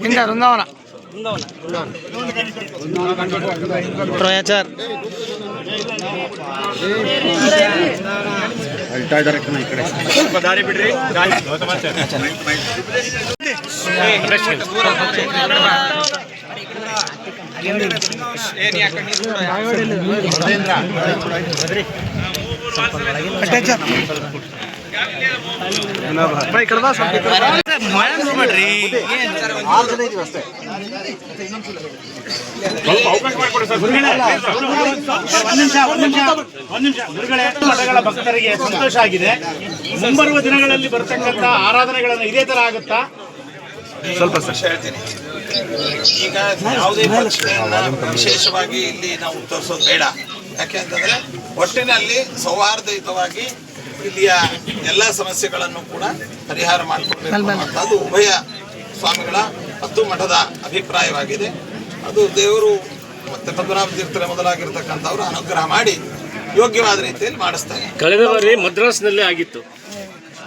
ಹಿಂದ ವೃಂದಾವನ ಪ್ರಯಾಚಾರ್ ಸ್ವಲ್ಪ ದಾರಿ ಬಿಡ್ರಿ ಮಠಗಳ ಭಕ್ತರಿಗೆ ಸಂತೋಷ ಆಗಿದೆ ಮುಂಬರುವ ದಿನಗಳಲ್ಲಿ ಬರತಕ್ಕಂತ ಆರಾಧನೆಗಳನ್ನು ಇದೇ ತರ ಆಗುತ್ತಾ ಹೇಳ್ತೀನಿ ಈಗ ಯಾವುದೇ ವಿಶೇಷವಾಗಿ ಇಲ್ಲಿ ನಾವು ತೋರಿಸೋದು ಬೇಡ. ಯಾಕೆ ಅಂತಂದ್ರೆ ಒಟ್ಟಿನಲ್ಲಿ ಸೌಹಾರ್ದಯುತವಾಗಿ ಇಲ್ಲಿಯ ಎಲ್ಲ ಸಮಸ್ಯೆಗಳನ್ನು ಕೂಡ ಪರಿಹಾರ ಮಾಡಿಕೊಳ್ಬೇಕು ಅದು ಉಭಯ ಸ್ವಾಮಿಗಳ ಮತ್ತು ಮಠದ ಅಭಿಪ್ರಾಯವಾಗಿದೆ. ಅದು ದೇವರು ಮತ್ತೆ ಪದ್ಮನಾಭ ತೀರ್ಥರ ಮೊದಲಾಗಿರ್ತಕ್ಕಂಥವ್ರು ಅನುಗ್ರಹ ಮಾಡಿ ಯೋಗ್ಯವಾದ ರೀತಿಯಲ್ಲಿ ಮಾಡಿಸ್ತಾರೆ. ಕಳೆದ ಬಾರಿ ಮದ್ರಾಸ್ನಲ್ಲಿ ಆಗಿತ್ತು.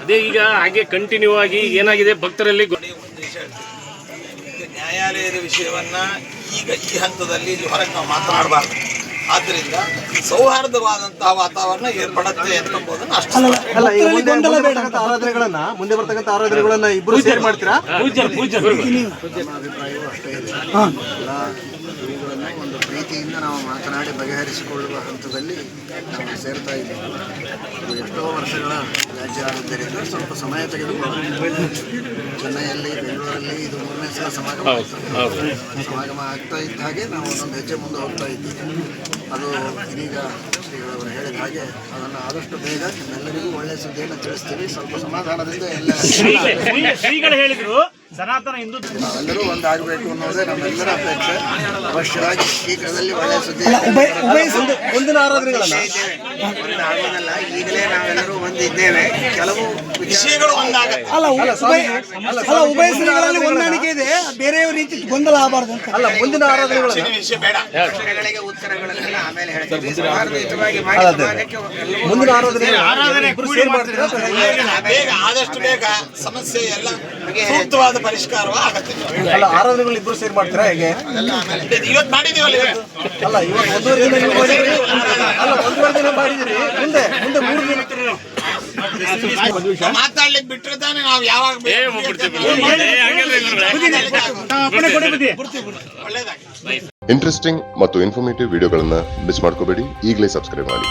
ಅದೇ ಈಗ ಹಾಗೆ ಕಂಟಿನ್ಯೂ ಆಗಿ ಏನಾಗಿದೆ? ಭಕ್ತರಲ್ಲಿ. ನ್ಯಾಯಾಲಯದ ವಿಷಯವನ್ನ ಈಗ ಈ ಹಂತದಲ್ಲಿ ಹೊರಗೆ ನಾವು ಮಾತನಾಡಬಾರ್ದು. ಆದ್ದರಿಂದ ಸೌಹಾರ್ದವಾದಂತಹ ವಾತಾವರಣ ಏರ್ಪಡುತ್ತೆ ಅಷ್ಟು ಅಲ್ಲ ಆರಾಧನೆಗಳನ್ನ ಮುಂದೆ ಬರ್ತಕ್ಕಂಥ ಆರಾಧನೆಗಳನ್ನ ಇಬ್ರು ಸೇರ್ ಮಾಡ್ತೀರಾ? ಒಂದು ಪ್ರೀತಿಯಿಂದ ನಾವು ಮಾತನಾಡಿ ಬಗೆಹರಿಸಿಕೊಳ್ಳುವ ಹಂತದಲ್ಲಿ ನಾವು ಸೇರ್ತಾ ಇದ್ದೀವಿ. ಇದು ಎಷ್ಟೋ ವರ್ಷಗಳ ರಾಜ್ಯ ಆದ್ದರಿಂದ ಸ್ವಲ್ಪ ಸಮಯ ತೆಗೆದುಕೊಂಡು ಚೆನ್ನೈಯಲ್ಲಿ ಬೆಂಗಳೂರಲ್ಲಿ ಇದು ಮೂರನೇ ಸಲ ಸಮಾಗಮ. ಸಮಾಗಮ ಆಗ್ತಾ ಇದ್ದ ಹಾಗೆ ನಾವು ಒಂದೊಂದು ಹೆಜ್ಜೆ ಮುಂದೆ ಹೋಗ್ತಾ ಇದ್ದೀವಿ. ಅದು ಇದೀಗ ಶ್ರೀಗಳವರು ಹೇಳಿದ ಹಾಗೆ ಅದನ್ನು ಆದಷ್ಟು ಬೇಗ ನಿಮ್ಮೆಲ್ಲರಿಗೂ ಒಳ್ಳೆಯ ಸುದ್ದಿಯನ್ನು ತಿಳಿಸ್ತೀವಿ ಸ್ವಲ್ಪ ಸಮಾಧಾನದಿಂದ ಎಲ್ಲ ಶ್ರೀ- ಶ್ರೀ- ಶ್ರೀಗಳು ಹೇಳಿದ್ರು ಸನಾತನ ಹಿಂದೂ ಎಲ್ಲರೂ ಒಂದಾಗಬೇಕು ಅನ್ನೋದೇ ನಮ್ಮೆಲ್ಲರ ಅಪೇಕ್ಷೆ. ಅವಶ್ಯವಾಗಿ ಶೀಘ್ರದಲ್ಲಿ ಒಳ್ಳೆಯ ಸುದ್ದಿ ಈಗಲೇ ನಾವೆಲ್ಲರೂ ಒಂದಿದ್ದೇವೆ. ಕೆಲವು ವಿಷಯಗಳು ಅಲ್ಲ ಉಭಯ ಅಲ್ಲ ಉಭಯ ಶ್ರೀಗಳಲ್ಲಿ ಹೊಂದಾಣಿಕೆ ಇದೆ. ಬೇರೆ ರೀತಿ ಗೊಂದಲ ಆಗಬಾರ್ದು ಅಂತ. ಅಲ್ಲ ಮುಂದಿನ ಆರಾಧನೆಗಳು ಉತ್ತರಗಳನ್ನು ಆಮೇಲೆ ಹೇಳ್ತೀವಿ ಸೌಹಾರ್ದಯುತವಾಗಿ ಮಾಡಿ ಮುಂದಿನ ಆರಾಧನೆ ಆರಾಧನೆ ಮಾಡ್ತೀರಾ? ಬೇಗ. ಆದಷ್ಟು ಬೇಗ ಸಮಸ್ಯೆ ಎಲ್ಲ ಸೂಕ್ತವಾದ ಪರಿಷ್ಕಾರವ ಆಗತ್ತೆ. ಅಲ್ಲ ಆರಾಧನೆಗಳು ಇಬ್ರು ಸೇರಿ ಮಾಡ್ತೀರಾ ಹೇಗೆ? ಇವತ್ತು ಮಾಡಿದೀವಲ್ಲ ಇವತ್ತು? ಅಲ್ಲ ಇವಾಗ ಒಂದೂವರೆ ದಿನ ನೀವು ಮಾಡಿದ್ರಿ ಅಲ್ಲ ಒಂದೂವರೆ ದಿನ ಮಾಡಿದಿರಿ ಮುಂದೆ ಮುಂದೆ ಮೂರು ದಿನ ಮಾತಾಡ್ಲಿಕ್ಕೆ ಬಿಟ್ರೆ ತಾನೇ ನಾವು ಯಾವಾಗ ಇಂಟ್ರೆಸ್ಟಿಂಗ್ ಮತ್ತು ಇನ್ಫಾರ್ಮೇಟಿವ್ ವಿಡಿಯೋಗಳನ್ನ ಮಿಸ್ ಮಾಡ್ಕೋಬೇಡಿ. ಈಗಲೇ ಸಬ್ಸ್ಕ್ರೈಬ್ ಮಾಡಿ.